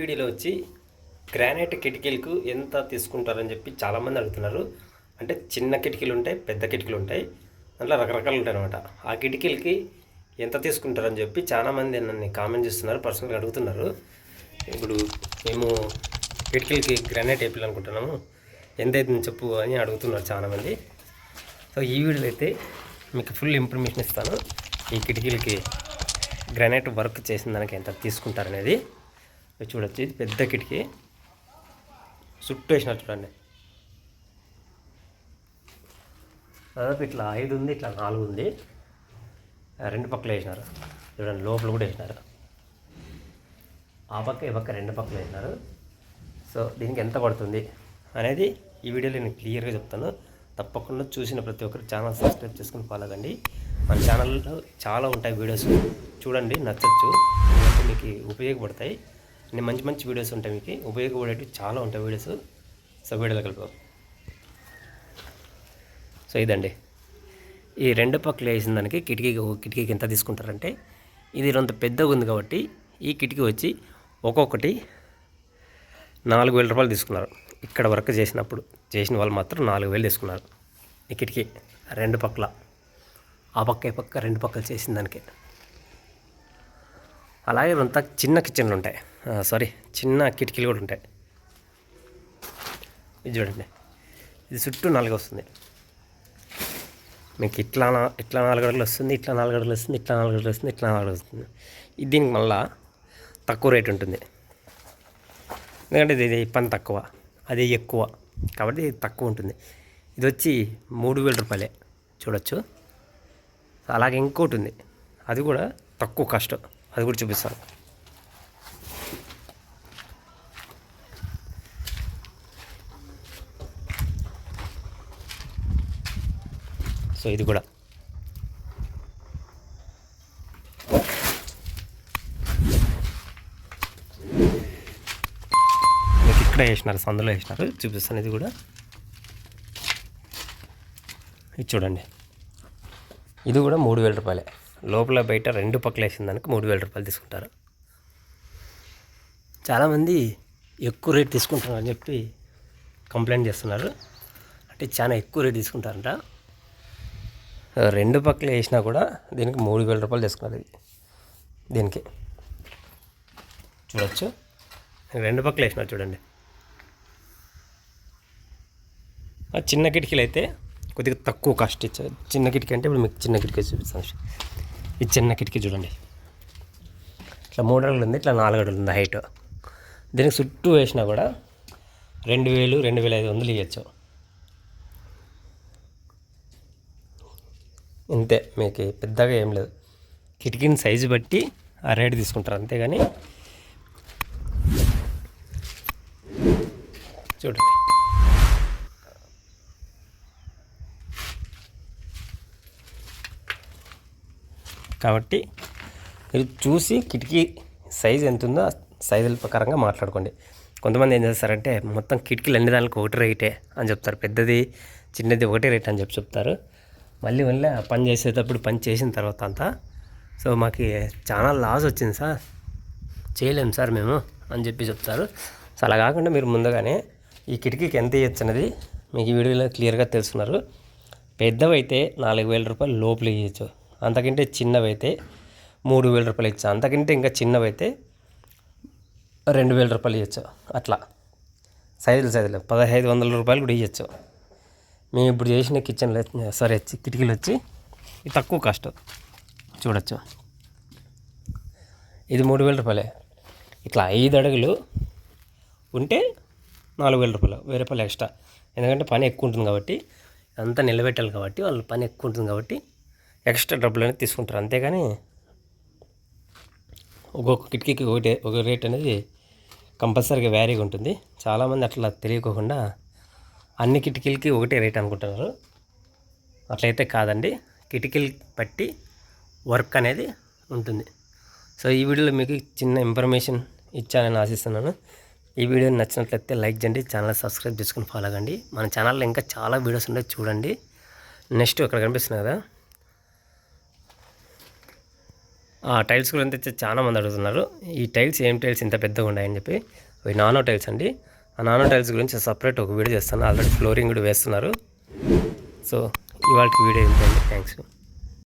వీడియోలో వచ్చి గ్రానైట్ కిటికీలకు ఎంత తీసుకుంటారని చెప్పి చాలామంది అడుగుతున్నారు. అంటే చిన్న కిటికీలు ఉంటాయి పెద్ద కిటికీలు ఉంటాయి. అట్లా రకరకాలు ఉంటాయి అనమాట ఆ కిటికీలకి ఎంత తీసుకుంటారని చెప్పి చాలామంది నన్ను కామెంట్ చేస్తున్నారు పర్సనల్గా అడుగుతున్నారు. ఇప్పుడు మేము కిటికీలకి గ్రానైట్ వేయాలనుకుంటున్నాము. ఎంత అవుతుంది చెప్పు అని అడుగుతున్నారు చాలామంది. సో ఈ వీడియోలో అయితే మీకు ఫుల్ ఇన్ఫర్మేషన్ ఇస్తాను. ఈ కిటికీలకి గ్రానైట్ వర్క్ చేసిన దానికి ఎంత తీసుకుంటారనేది. చూడొచ్చు ఇది పెద్ద కిటికీ. చుట్టూ వేసినారు చూడండి. దాదాపు ఇట్లా ఐదు ఉంది ఇట్లా నాలుగు ఉంది. రెండు పక్కలు వేసినారు. చూడండి లోపల కూడా వేసినారు. ఆ పక్క ఈ పక్క రెండు పక్కలు వేసినారు. సో దీనికి ఎంత పడుతుంది అనేది ఈ వీడియోలో నేను క్లియర్గా చెప్తాను. తప్పకుండా చూసిన ప్రతి ఒక్కరు ఛానల్ సబ్స్క్రైబ్ చేసుకుని ఫాలో అవ్వండి మన ఛానల్లో చాలా ఉంటాయి వీడియోస్. చూడండి నచ్చచ్చు. మీకు ఉపయోగపడతాయి. నేను మంచి మంచి వీడియోస్ ఉంటాయి మీకు. ఉపయోగపడేవి చాలా ఉంటాయి వీడియోస్. సో వీడియోలో కలుపు సో ఇదండి. ఈ రెండు పక్కలు వేసిన దానికి కిటికీకి ఒక కిటికీకి ఎంత తీసుకుంటారంటే ఇది కొంత పెద్దగా ఉంది కాబట్టి ఈ కిటికీ వచ్చి ఒక్కొక్కటి నాలుగు వేల రూపాయలు తీసుకున్నారు. ఇక్కడ వర్క్ చేసినప్పుడు చేసిన వాళ్ళు మాత్రం నాలుగు వేలు తీసుకున్నారు. ఈ కిటికీ రెండు పక్కల. ఆ పక్క ఈ పక్క రెండు పక్కలు చేసిన దానికి. అలాగే అంతా చిన్న కిచెన్లు ఉంటాయి. సారీ చిన్న కిటికీలు కూడా ఉంటాయి. ఇది చూడండి. ఇది చుట్టూ నాలుగు వస్తుంది. మీకు ఇట్లా ఇట్లా నాలుగు అడుగులు వస్తుంది ఇట్లా నాలుగు అడుగులు వస్తుంది ఇట్లా నాలుగు అడుగులు వస్తుంది ఇట్లా నాలుగు అడుగులు వస్తుంది. ఇది దీనికి మళ్ళా తక్కువ రేట్ ఉంటుంది. ఎందుకంటే ఇది పని తక్కువ అది ఎక్కువ. కాబట్టి తక్కువ ఉంటుంది. ఇది వచ్చి మూడు వేల రూపాయలే. చూడొచ్చు. అలాగే ఇంకోటి ఉంది. అది కూడా తక్కువ కాస్ట్. అది కూడా చూపిస్తాను. సో ఇది కూడా. ఇక్కడ వేసినారు సందులో వేసినారు. చూపిస్తాను ఇది కూడా. ఇది చూడండి. ఇది కూడా మూడు వేల రూపాయలే. లోపల బయట రెండు పక్కల వేసిన దానికి మూడు వేల రూపాయలు తీసుకుంటారు. చాలామంది ఎక్కువ రేట్ తీసుకుంటున్నారు అని చెప్పి కంప్లైంట్ చేస్తున్నారు. అంటే చాలా ఎక్కువ రేట్ తీసుకుంటారంట. రెండు పక్కలు వేసినా కూడా దీనికి మూడు వేల రూపాయలు తీసుకున్నారు ఇది. దీనికి. చూడొచ్చు. రెండు పక్కలు వేసినారు చూడండి. ఆ చిన్న కిటికీలు అయితే కొద్దిగా తక్కువ కాస్ట్ ఇచ్చారు. చిన్న కిటికీ అంటే ఇప్పుడు మీకు చిన్న కిటికీ చూపిస్తాను. ఈ చిన్న కిటికీ చూడండి. ఇట్లా మూడు అడుగులు ఉంది ఇట్లా నాలుగు అడుగులు ఉంది హైట్. దీనికి చుట్టూ వేసినా కూడా రెండు వేలు రెండు వేల ఐదు వందలు ఇవ్వచ్చు. ఇంతే మీకు పెద్దగా ఏం లేదు. కిటికీని సైజు బట్టి ఆ రేటు తీసుకుంటారు అంతేగాని చూడండి. కాబట్టి మీరు చూసి కిటికీ సైజ్ ఎంత ఉందో సైజుల ప్రకారంగా మాట్లాడుకోండి. కొంతమంది ఏం చేస్తారంటే మొత్తం కిటికీలు అన్ని దానికి ఒకటి రేటే అని చెప్తారు. పెద్దది చిన్నది ఒకటే రేట్ అని చెప్పి చెప్తారు. మళ్ళీ మళ్ళీ పని చేసేటప్పుడు పని చేసిన తర్వాత అంతా సో మాకు చాలా లాస్ వచ్చింది సార్. చేయలేము సార్ మేము అని చెప్పి చెప్తారు. సో అలా కాకుండా మీరు ముందుగానే ఈ కిటికీకి ఎంత ఇవ్వచ్చు అనేది మీకు ఈ వీడియోలో క్లియర్గా తెలుసుకున్నారు. పెద్దవైతే నాలుగు వేల రూపాయలు లోపల ఇవ్వచ్చు అంతకంటే చిన్నవైతే మూడు వేల రూపాయలు ఇచ్చా. అంతకంటే ఇంకా చిన్నవైతే రెండు వేల రూపాయలు ఇవ్వచ్చు అట్లా. సైజులు సైజులు. పదహైదు వందల రూపాయలు కూడా ఇవ్వచ్చు మేము ఇప్పుడు చేసిన కిచెన్లో సారీ వచ్చి కిటికీలు వచ్చి ఇది తక్కువ కాస్ట్ చూడొచ్చు. ఇది మూడు వేల రూపాయలే. ఇట్లా ఐదు అడుగులు ఉంటే నాలుగు వేల రూపాయలు వెయ్యి రూపాయలు ఎక్స్ట్రా. ఎందుకంటే పని ఎక్కువ ఉంటుంది కాబట్టి అంతా నిలబెట్టాలి కాబట్టి వాళ్ళ పని ఎక్కువ ఉంటుంది కాబట్టి ఎక్స్ట్రా డబ్బులు అనేది తీసుకుంటారు. అంతేగాని ఒక్కొక్క కిటికీకి ఒకటే ఒక రేట్ అనేది కంపల్సరీగా వ్యారీగా ఉంటుంది. చాలామంది అట్లా తెలియకోకుండా అన్ని కిటికీలకి ఒకటే రేట్ అనుకుంటున్నారు. అట్లయితే కాదండి. కిటికీలు బట్టి వర్క్ అనేది ఉంటుంది. సో ఈ వీడియోలో మీకు చిన్న ఇన్ఫర్మేషన్ ఇచ్చానని ఆశిస్తున్నాను. ఈ వీడియో నచ్చినట్లయితే లైక్ చేయండి ఛానల్ సబ్స్క్రైబ్ చేసుకుని ఫాలో అవ్వండి. మన ఛానల్లో ఇంకా చాలా వీడియోస్ ఉంటాయి చూడండి. నెక్స్ట్ ఇక్కడ కనిపిస్తుంది కదా ఆ టైల్స్ గురించి అయితే చాలా మంది అడుగుతున్నారు. ఈ టైల్స్ ఏం టైల్స్ ఇంత పెద్దగా ఉన్నాయని చెప్పి. అవి నానో టైల్స్ అండి. ఆ నానో టైల్స్ గురించి సపరేట్ ఒక వీడియో చేస్తాను. ఆల్రెడీ ఫ్లోరింగ్ కూడా వేస్తున్నారు. సో ఇవాళ వీడియో ఏంటండి థ్యాంక్స్